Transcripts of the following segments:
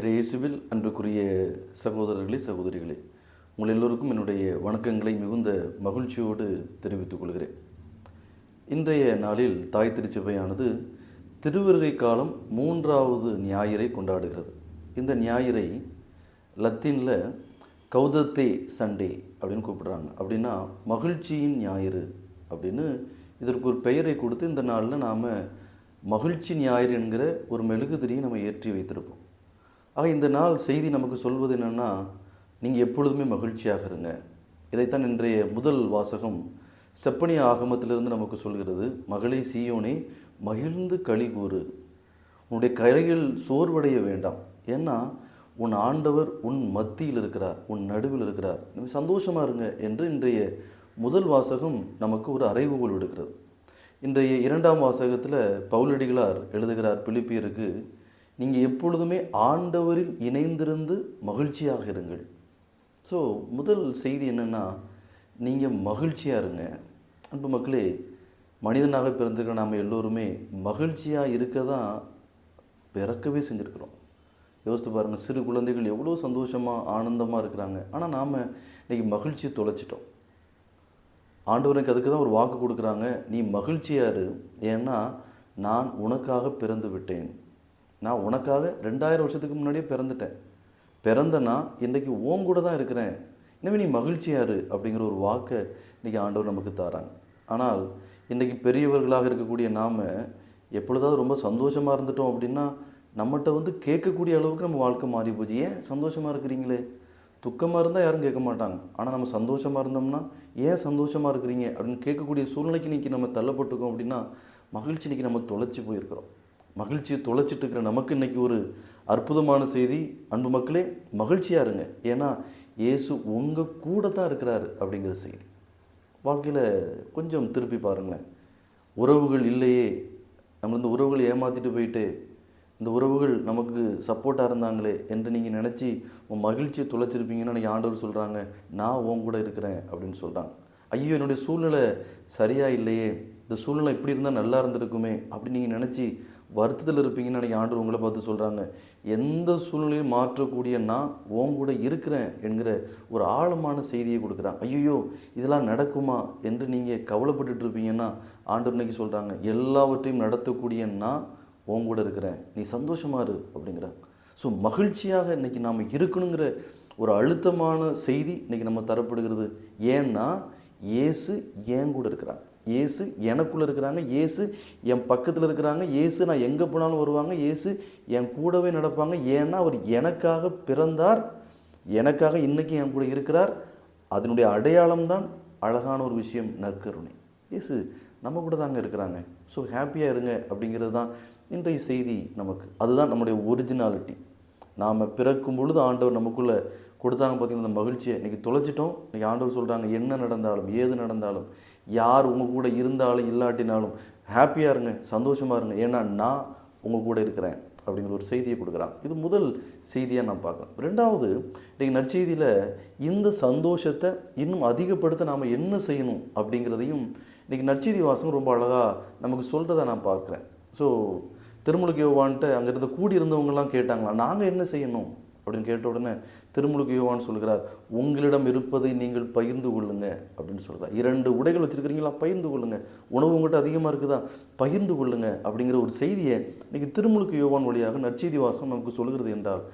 இறை இயேசுவில் அன்புக்குரிய சகோதரர்களே சகோதரிகளே உங்கள் எல்லோருக்கும் என்னுடைய வணக்கங்களை மிகுந்த மகிழ்ச்சியோடு தெரிவித்துக் கொள்கிறேன். இன்றைய நாளில் தாய் திருச்சபையானது திருவருகை காலம் மூன்றாவது ஞாயிறை கொண்டாடுகிறது. இந்த ஞாயிறை லத்தீனில் கௌதத்தே சண்டே அப்படின்னு கூப்பிடுறாங்க. அப்படின்னா மகிழ்ச்சியின் ஞாயிறு அப்படின்னு இதற்கு ஒரு பெயரை கொடுத்து இந்த நாளில் நாம் மகிழ்ச்சி ஞாயிறு என்கிற ஒரு மெழுகுதிரியை நம்ம ஏற்றி வைத்திருப்போம். ஆக இந்த நாள் செய்தி நமக்கு சொல்வது என்னென்னா நீங்கள் எப்பொழுதுமே மகிழ்ச்சியாக இருங்க. இதைத்தான் இன்றைய முதல் வாசகம் செப்பனிய ஆகமத்திலிருந்து நமக்கு சொல்கிறது. மகளே சீயோனே மகிழ்ந்து களி கூறு. உன்னுடைய கரையில் சோர்வடைய வேண்டாம். ஏன்னா உன் ஆண்டவர் உன் மத்தியில் இருக்கிறார் உன் நடுவில் இருக்கிறார். நீங்கள் சந்தோஷமாக இருங்க என்று இன்றைய முதல் வாசகம் நமக்கு ஒரு அறைவுகோல் விடுக்கிறது. இன்றைய இரண்டாம் வாசகத்தில் பவுலடிகளார் எழுதுகிறார் பிலிப்பியருக்கு நீங்கள் எப்பொழுதுமே ஆண்டவரில் இணைந்திருந்து மகிழ்ச்சியாக இருங்கள். ஸோ முதல் செய்தி என்னென்னா நீங்கள் மகிழ்ச்சியாக இருங்க. அன்பு மக்களே மனிதனாக பிறந்திருக்கிற நாம் எல்லோருமே மகிழ்ச்சியாக இருக்க தான் பிறக்கவே செஞ்சுருக்கிறோம். யோசித்து பாருங்கள் சிறு குழந்தைகள் எவ்வளோ சந்தோஷமாக ஆனந்தமாக இருக்கிறாங்க. ஆனால் நாம் இன்றைக்கி மகிழ்ச்சியை தொலைச்சிட்டோம். ஆண்டவனுக்கு அதுக்கு தான் ஒரு வாக்கு கொடுக்குறாங்க. நீ மகிழ்ச்சியாரு ஏன்னா நான் உனக்காக பிறந்து விட்டேன். நான் உனக்காக ரெண்டாயிரம் வருஷத்துக்கு முன்னாடியே பிறந்துட்டேன். பிறந்தனா இன்றைக்கி ஓம் கூட தான் இருக்கிறேன். இனிமேல் நீ மகிழ்ச்சியாரு அப்படிங்கிற ஒரு வாக்கை இன்றைக்கி ஆண்டவர் நமக்கு தராங்க. ஆனால் இன்றைக்கி பெரியவர்களாக இருக்கக்கூடிய நாம் எப்பொழுதாவது ரொம்ப சந்தோஷமாக இருந்துட்டோம் அப்படின்னா நம்மகிட்ட வந்து கேட்கக்கூடிய அளவுக்கு நம்ம வாழ்க்கை மாறி போச்சு. ஏன் சந்தோஷமாக இருக்கிறீங்களே? துக்கமாக இருந்தால் யாரும் கேட்க மாட்டாங்க. ஆனால் நம்ம சந்தோஷமாக இருந்தோம்னா ஏன் சந்தோஷமாக இருக்கிறீங்க அப்படின்னு கேட்கக்கூடிய சூழ்நிலைக்கு இன்றைக்கி நம்ம தள்ளப்பட்டிருக்கோம் அப்படின்னா மகிழ்ச்சி இன்றைக்கி நம்ம தொலைச்சி போயிருக்கிறோம். மகிழ்ச்சியை தொலைச்சிட்டு இருக்கிற நமக்கு இன்றைக்கி ஒரு அற்புதமான செய்தி. அன்பு மக்களே மகிழ்ச்சியாக இருங்க. ஏன்னா இயேசு உங்கள் கூட தான் இருக்கிறாரு அப்படிங்கிற செய்தி. வாழ்க்கையில் கொஞ்சம் திருப்பி பாருங்களேன். உறவுகள் இல்லையே. நம்ம இந்த உறவுகளை ஏமாற்றிட்டு போயிட்டு இந்த உறவுகள் நமக்கு சப்போர்ட்டாக இருந்தாங்களே என்று நீங்கள் நினச்சி உன் மகிழ்ச்சியை தொலைச்சிருப்பீங்கன்னு அன்றைக்கி ஆண்டவர் சொல்கிறாங்க நான் உன் கூட இருக்கிறேன் அப்படின்னு சொல்கிறாங்க ஐயோ என்னுடைய சூழ்நிலை சரியாக இல்லையே. இந்த சூழ்நிலை இப்படி இருந்தால் நல்லா இருந்திருக்குமே அப்படின்னு நீங்கள் நினச்சி வருத்தத்தில் இருப்பீங்கன்னு அன்றைக்கி ஆண்டவர் உங்களை பார்த்து சொல்கிறாங்க எந்த சூழ்நிலையும் மாற்றக்கூடிய நான் உன் கூட இருக்கிறேன் என்கிற ஒரு ஆழமான செய்தியை கொடுக்குறான். ஐயோ இதெல்லாம் நடக்குமா என்று நீங்கள் கவலைப்பட்டுட்டு இருப்பீங்கன்னா ஆண்டு இன்னைக்கு சொல்கிறாங்க எல்லாவற்றையும் நடத்தக்கூடிய நான் உன் கூட இருக்கிறேன். நீ சந்தோஷமா இரு அப்படிங்கிறாங்க ஸோ மகிழ்ச்சியாக இன்றைக்கி நாம் இருக்கணுங்கிற ஒரு அழுத்தமான செய்தி இன்னைக்கு நம்ம தரப்படுகிறது. ஏன்னா இயேசு ஏன் கூட இருக்கிறாங்க இயேசு எனக்குள்ளே இருக்கிறாங்க இயேசு என் பக்கத்தில் இருக்கிறாங்க இயேசு நான் எங்கே போனாலும் வருவாங்க இயேசு என் கூடவே நடப்பாங்க. ஏன்னா அவர் எனக்காக பிறந்தார் எனக்காக இன்றைக்கும் என் கூட இருக்கிறார். அதனுடைய அடையாளம் தான் அழகான ஒரு விஷயம் நற்கருணை. இயேசு நம்ம கூட தாங்க இருக்கிறாங்க. ஸோ ஹாப்பியாக இருங்க அப்படிங்கிறது தான் இன்றைய செய்தி நமக்கு. அதுதான் நம்முடைய ஒரிஜினாலிட்டி நாம் பிறக்கும் பொழுது ஆண்டவர் நமக்குள்ளே கொடுத்தாங்க பார்த்தீங்கன்னா அந்த மகிழ்ச்சியை. இன்றைக்கி தொலைச்சிட்டோம். இன்றைக்கி ஆண்டவர் சொல்கிறாங்க என்ன நடந்தாலும் ஏது நடந்தாலும் யார் உங்கள் கூட இருந்தாலும் இல்லாட்டினாலும் ஹாப்பியாக இருங்க சந்தோஷமாக இருங்க. ஏன்னா நான் உங்கள் கூட இருக்கிறேன் அப்படிங்கிற ஒரு செய்தியை கொடுக்குறான். இது முதல் செய்தியாக நான் பார்க்குறேன் ரெண்டாவது இன்றைக்கி நற்செய்தியில் இந்த சந்தோஷத்தை இன்னும் அதிகப்படுத்த நாம் என்ன செய்யணும் அப்படிங்கிறதையும் இன்றைக்கி நற்செய்தி வாசகம் ரொம்ப அழகாக நமக்கு சொல்கிறத நான் பார்க்குறேன். ஸோ திருமுழுக்கு யோவான்ட்டு அங்கே இருந்த கூடி இருந்தவங்கலாம் கேட்டாங்களா நாங்கள் என்ன செய்யணும்? அப்படின்னு கேட்ட உடனே திருமுழுக்கு யோவான் சொல்கிறார் உங்களிடம் இருப்பதை நீங்கள் பகிர்ந்து கொள்ளுங்க அப்படின்னு சொல்கிறார். இரண்டு உடைகள் வச்சுருக்கிறீங்களா? பகிர்ந்து கொள்ளுங்க. உணவு உங்கள்கிட்ட அதிகமாக இருக்குதா? பகிர்ந்து கொள்ளுங்க அப்படிங்கிற ஒரு செய்தியை இன்றைக்கி திருமுழுக்கு யோவான் வழியாக நற்செய்தி வாசம் நமக்கு சொல்கிறது என்றால்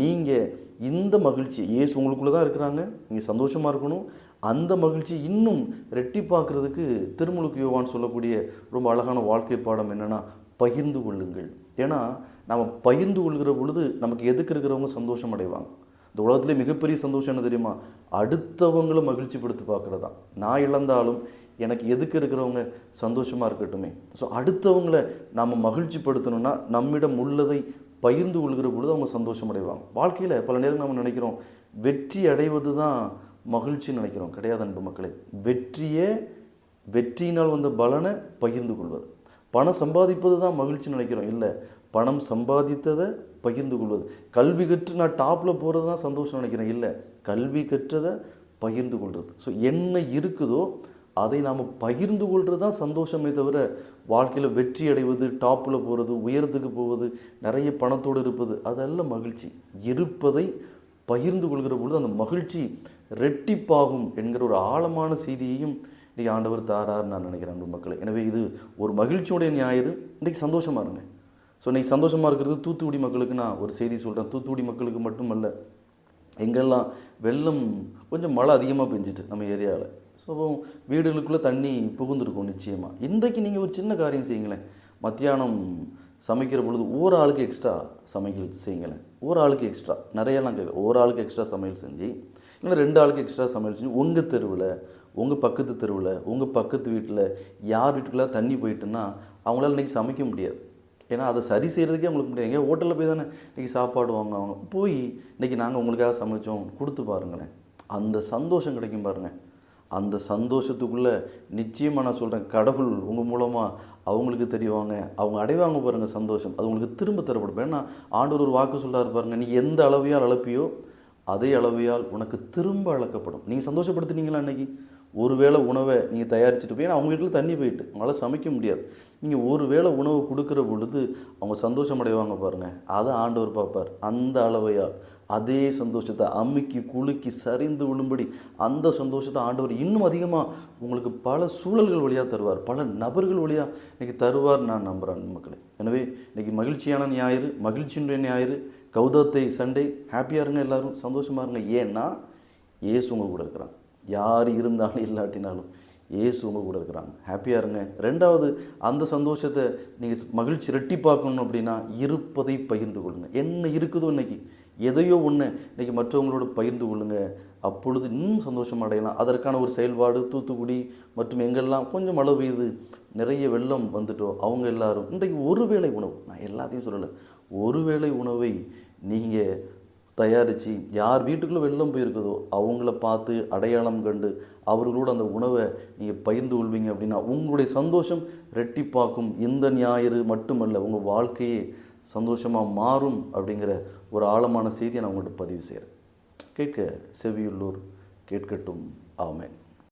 நீங்கள் இந்த மகிழ்ச்சி இயேசு உங்களுக்குள்ளே தான் இருக்கிறாங்க நீங்கள் சந்தோஷமாக இருக்கணும். அந்த மகிழ்ச்சி இன்னும் ரெட்டிப்பாக்குறதுக்கு திருமுழுக்கு யோவான் சொல்லக்கூடிய ரொம்ப அழகான வாழ்க்கை பாடம் என்னென்னா பகிர்ந்து கொள்ளுங்கள். ஏன்னா நம்ம பகிர்ந்து கொள்கிற பொழுது நமக்கு எதுக்கு இருக்கிறவங்க சந்தோஷம் அடைவாங்க? இந்த உலகத்துலேயே மிகப்பெரிய சந்தோஷம் என்ன தெரியுமா? அடுத்தவங்களை மகிழ்ச்சிப்படுத்தி பார்க்குறதா நான் இழந்தாலும் எனக்கு எதுக்கு இருக்கிறவங்க சந்தோஷமாக இருக்கட்டுமே? ஸோ அடுத்தவங்களை நாம் மகிழ்ச்சிப்படுத்தணும்னா நம்மிடம் உள்ளதை பகிர்ந்து கொள்கிற பொழுது அவங்க சந்தோஷம் அடைவாங்க. வாழ்க்கையில் பல நேரம் நம்ம நினைக்கிறோம் வெற்றி அடைவது தான் மகிழ்ச்சின்னு நினைக்கிறோம். கிடையாது அன்பு மக்களே. வெற்றியே வெற்றியினால் வந்த பலனை பகிர்ந்து கொள்வது. பணம் சம்பாதிப்பது தான் மகிழ்ச்சி நினைக்கிறோம். இல்லை பணம் சம்பாதித்ததை பகிர்ந்து கொள்வது. கல்வி கற்று நான் டாப்பில் போகிறது தான் சந்தோஷம் நினைக்கிறேன். இல்லை கல்வி கற்றதை பகிர்ந்து கொள்வது ஸோ என்ன இருக்குதோ அதை நாம் பகிர்ந்து கொள்வது தான் சந்தோஷமே தவிர வாழ்க்கையில் வெற்றி அடைவது டாப்பில் போகிறது உயரத்துக்கு போவது நிறைய பணத்தோடு இருப்பது அதல்ல மகிழ்ச்சி. இருப்பதை பகிர்ந்து கொள்கிற பொழுது அந்த மகிழ்ச்சி ரெட்டிப்பாகும் என்கிற ஒரு ஆழமான செய்தியையும் இன்றைக்கி ஆண்டவர் தாரார் நான் நினைக்கிறேன் அன்பு மக்களை. எனவே இது ஒரு மகிழ்ச்சியுடைய ஞாயிறு. இன்றைக்கி சந்தோஷமாக இருங்க. ஸோ இன்றைக்கி சந்தோஷமாக இருக்கிறது தூத்துக்குடி மக்களுக்கு நான் ஒரு செய்தி சொல்கிறேன் தூத்துக்குடி மக்களுக்கு மட்டுமல்ல எங்கெல்லாம் வெள்ளம் கொஞ்சம் மழை அதிகமாக பெஞ்சிட்டு நம்ம ஏரியாவில் ஸோ வீடுகளுக்குள்ளே தண்ணி புகுந்திருக்கும் நிச்சயமாக இன்றைக்கு நீங்கள் ஒரு சின்ன காரியம் செய்யுங்களேன். மத்தியானம் சமைக்கிற பொழுது ஒரு ஆளுக்கு எக்ஸ்ட்ரா சமையல் செய்யுங்களேன். ஒரு ஆளுக்கு எக்ஸ்ட்ரா நிறையலாம் கேட்க ஒரு ஆளுக்கு எக்ஸ்ட்ரா சமையல் செஞ்சு இல்லை ரெண்டு ஆளுக்கு எக்ஸ்ட்ரா சமையல் செஞ்சு உங்கள் தெருவில் உங்கள் பக்கத்து தெருவில் உங்கள் பக்கத்து வீட்டில் யார் வீட்டுக்குள்ளே தண்ணி போயிட்டுன்னா அவங்களால இன்றைக்கி சமைக்க முடியாது. ஏன்னா அதை சரி செய்கிறதுக்கே அவங்களுக்கு முடியாது. எங்கேயோ ஹோட்டலில் போய் தானே இன்றைக்கி சாப்பாடு வாங்க அவங்க போய் இன்றைக்கி நாங்கள் உங்களுக்காக சமைச்சோம் கொடுத்து பாருங்களேன். அந்த சந்தோஷம் கிடைக்கும் பாருங்கள் அந்த சந்தோஷத்துக்குள்ளே நிச்சயமாக நான் சொல்கிறேன் கடவுள் உங்கள் மூலமாக அவங்களுக்கு தெரியவாங்க. அவங்க அடைவாங்க பாருங்கள் சந்தோஷம். அது உங்களுக்கு திரும்ப தரப்படும். ஏன்னா ஆண்டவர் ஒரு வாக்கு சொல்லார் பாருங்கள் நீ எந்த அளவையால் அளப்பியோ அதே அளவையால் உனக்கு திரும்ப அளக்கப்படும் நீங்கள் சந்தோஷப்படுத்துனீங்களா ஒரு ஒருவேளை உணவை நீங்கள் தயாரிச்சுட்டு போய் ஏன்னா அவங்க வீட்டில் தண்ணி போயிட்டு அவங்களால சமைக்க முடியாது. நீங்கள் ஒரு வேளை உணவு கொடுக்குற பொழுது அவங்க சந்தோஷம் அடைவாங்க பாருங்கள் அதை ஆண்டவர் பார்ப்பார். அந்த அளவையால் அதே சந்தோஷத்தை அமுக்கி குலுக்கி சரிந்து விழும்படி அந்த சந்தோஷத்தை ஆண்டவர் இன்னும் அதிகமாக உங்களுக்கு பல சூழல்கள் வழியாக தருவார். பல நபர்கள் வழியாக இன்னைக்கு தருவார் நான் நம்புகிறேன் மக்களே. எனவே இன்றைக்கி மகிழ்ச்சியான ஞாயிறு மகிழ்ச்சியுடைய ஞாயிறு கௌதத்தை சண்டே ஹாப்பியாக இருங்க எல்லாரும் சந்தோஷமாக இருங்க. ஏன்னா ஏசு உங்கள் கூட இருக்கிறான் யார் இருந்தாலும் இல்லாட்டினாலும் ஏசு உங்கள் கூட இருக்கிறாங்க. ஹாப்பியாக இருங்க. ரெண்டாவது அந்த சந்தோஷத்தை நீங்கள் மகிழ்ச்சி ரெட்டி பார்க்கணும் அப்படின்னா இருப்பதை பகிர்ந்து கொள்ளுங்க. என்ன இருக்குதோ இன்னைக்கு எதையோ ஒன்று இன்னைக்கு மற்றவங்களோட பகிர்ந்து கொள்ளுங்க. அப்பொழுது இன்னும் சந்தோஷம் அடையலாம். அதற்கான ஒரு செயல்பாடு தூத்துக்குடி மற்றும் எங்கெல்லாம் கொஞ்சம் மழை பெய்யுது நிறைய வெள்ளம் வந்துட்டோ அவங்க எல்லாரும் இன்றைக்கு ஒரு வேளை உணவு நான் எல்லாத்தையும் சொல்லலை. ஒரு வேளை உணவை நீங்கள் தயாரித்து யார் வீட்டுக்குள்ளே வெள்ளம் போயிருக்குதோ அவங்கள பார்த்து அடையாளம் கண்டு அவர்களோட அந்த உணவை நீங்கள் பகிர்ந்து கொள்வீங்க அப்படின்னா உங்களுடைய சந்தோஷம் ரெட்டிப்பாக்கும். இந்த ஞாயிறு மட்டுமல்ல உங்கள் வாழ்க்கையே சந்தோஷமாக மாறும் அப்படிங்கிற ஒரு ஆழமான செய்தியை நான் உங்கள்கிட்ட பதிவு செய்கிறேன் கேட்க செவியுள்ளூர் கேட்கட்டும். ஆமேன்.